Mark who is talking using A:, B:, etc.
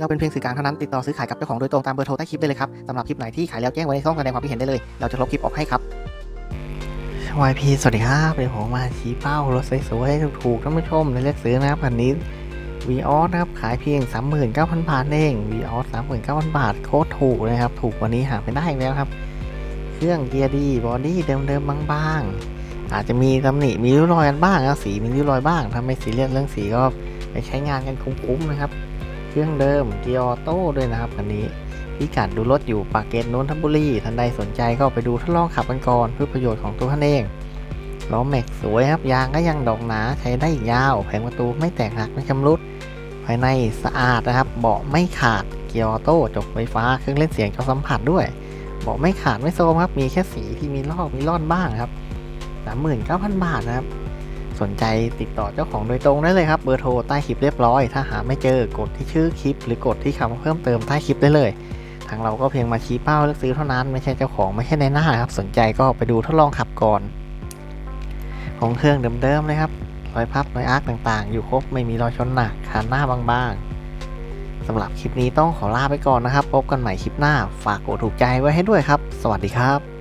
A: เราเป็นเพียงสื่อกลางเท่านั้นติดต่อซื้อขายกับเจ้าของโดยตรงตามเบอร์โทรใต้คลิปได้เลยครับสำหรับคลิปไหนที่ขายแล้วแจ้งไว้ในช่องแสดงความคิดเห็นได้เลย เราจะลบคลิปออกให้ครับ YP สวัสดีครับเดี๋ยวผมมาชี้เป้ารถสวยๆถูกๆท่านผู้ชมในเลือกซื้อนะครับคันนี้ v ีออสนะครับขายเพียง 39,000 บาทเอง v ีออส39,000 บาทโคตรถูกเลยครับ ถูกกว่านี้หาไม่ได้แล้วครับ เครื่องเกียร์ดีบอดี้เดิมๆบางๆ อาจจะมีตำหนิมีริ้วรอยกันบ้างนะสีมีริ้วรอยบ้างถ้าไม่สีเรียสเรื่องสีก็ไปใช้งานกันคุ้มๆนะครับ เครื่องเดิมเกียร์ออโต้ด้วยนะครับคันนี้พิกัดดูรถอยู่ปากเกร็ดนนทบุรีท่านใดสนใจก็ไปดูทดลองขับกันก่อนเพื่อประโยชน์ของตัวท่านเองล้อแม็กสวยครับยางก็ยังดอกหนาใช้ได้อีกยาว แผงประตูไม่แตกหักไม่ชำรุด ภายในสะอาดนะครับ เบาะไม่ขาดเกียร์ออโต้จบไฟฟ้าเครื่องเล่นเสียงจอสัมผัสด้วย เบาะไม่ขาดไม่โซมครับมีแค่สีที่มีลอกมีร่อนบ้างครับสามหมื่นเก้าพันบาทนะครับ สนใจติดต่อเจ้าของโดยตรงได้เลยครับเบอร์โทรใต้คลิปเรียบร้อย ถ้าหาไม่เจอกดที่ชื่อคลิป หรือกดที่คำว่าเพิ่มเติมใต้คลิปได้เลย ทางเราก็เพียงมาชี้เป้าเลือกซื้อเท่านั้นไม่ใช่เจ้าของไม่ใช่ในหน้าครับ สนใจก็ไปดูทดลองขับก่อน ของเครื่องเดิมๆเลยครับรอยพับรอยอาร์คต่างๆ อยู่ครบไม่มีรอยชนหนักคานหน้าบางๆสำหรับคลิปนี้ต้องขอลาไปก่อนนะครับ พบกันใหม่คลิปหน้า ฝากกดถูกใจไว้ให้ด้วยครับ สวัสดีครับ